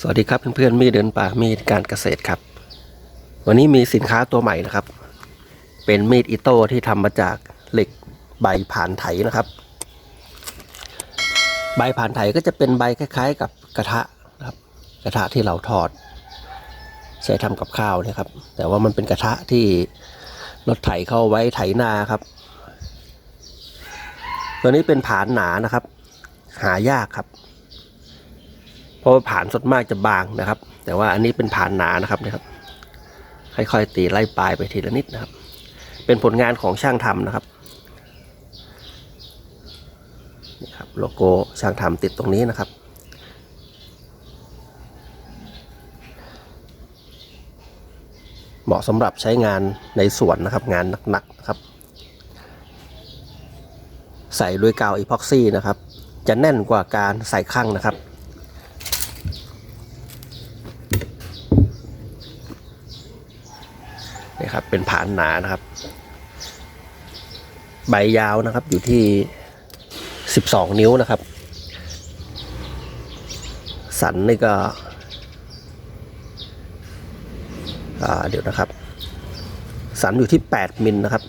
สวัสดีครับเพื่อนๆมีเดินป่ามีดการเกษตรครับ วันนี้มีสินค้าตัวใหม่นะครับ เป็นมีดอิโต้ที่ทำมาจากเหล็กใบผ่านไถนะครับ ใบผ่านไถก็จะเป็นใบคล้ายๆ กับกระทะนะครับ กระทะที่เราทอด ใช้ทำกับข้าวนะครับ แต่ว่ามันเป็นกระทะที่รถไถเข้าไว้ไถนาครับ ตัวนี้เป็นผานหนานะครับ หายากครับ เพราะว่าผ่านสดมากจะบางนะครับ แต่ว่าอันนี้เป็นผ่านหนานะครับนะครับ ค่อยๆตีไล่ปลายไปทีละนิดนะครับ เป็นผลงานของช่างทำนะครับนี่ครับโลโก้ช่างทำติดตรงนี้นะครับเหมาะสำหรับใช้งานในสวนนะครับ งานหนักๆนะครับใส่ด้วยกาวอีพ็อกซี่นะครับ จะแน่นกว่าการใส่ข้างนะครับ ครับ เป็นผานหนานะครับ ใบยาวนะครับอยู่ที่ 12 นิ้วนะครับ สันนี่ก็เดี๋ยวนะครับ สันอยู่ที่ 8 มิลนะครับ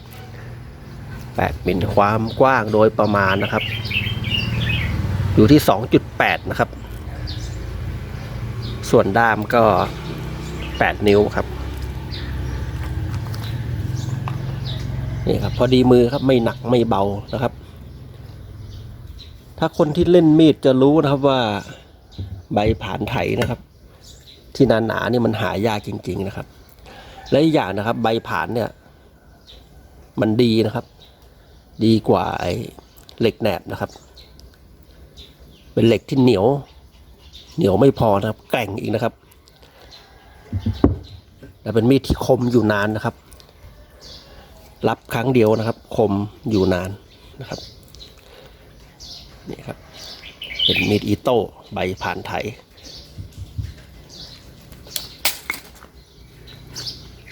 8 มิลความกว้างโดยประมาณนะครับ อยู่ที่ 2.8 นะครับ ส่วนด้ามก็ 8 นิ้วครับ นี่ครับพอดีมือครับไม่หนักไม่เบานะครับ ถ้าคนที่เล่นมีดจะรู้นะครับว่าใบผานไถนะครับ ที่หนาหนาๆนี่มันหายากจริง ๆนะครับ และอีกอย่างนะครับ ใบผานเนี่ย มันดีนะครับ ดีกว่าไอ้เหล็กแหนบนะครับ เป็นเหล็กที่เหนียว เหนียวไม่พอนะครับ แกร่งอีกนะครับ และเป็นมีดที่คมอยู่นานนะครับ รับครั้งเดียวนะครับ คมอยู่นานนะครับนี่ครับ เป็นมีดอิโต้ใบผ่านไถ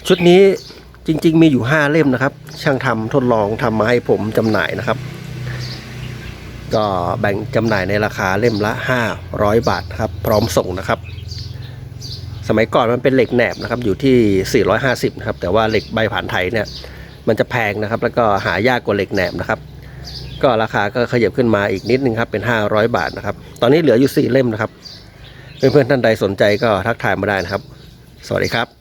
ชุดนี้จริง ๆ มีอยู่ 5 เล่มนะครับ ช่างทำทดลองทำมาให้ผมจำหน่ายนะครับ ก็แบ่งจำหน่ายในราคาเล่มละ 500 บาทครับ พร้อมส่งนะครับสมัยก่อนมันเป็นเหล็กแหนบนะครับอยู่ที่ 450นะครับแต่ว่าเหล็กใบผ่านไทยเนี่ย มันจะแพงนะครับ แล้วก็หายากกว่าเหล็กแหนมนะครับก็ราคาก็ขยับขึ้นมาอีกนิดนึงครับเป็น 500 บาทนะครับ ตอนนี้เหลืออยู่ 4 เล่มนะครับ เพื่อนๆท่านใดสนใจก็ทักทายมาได้นะครับ สวัสดีครับ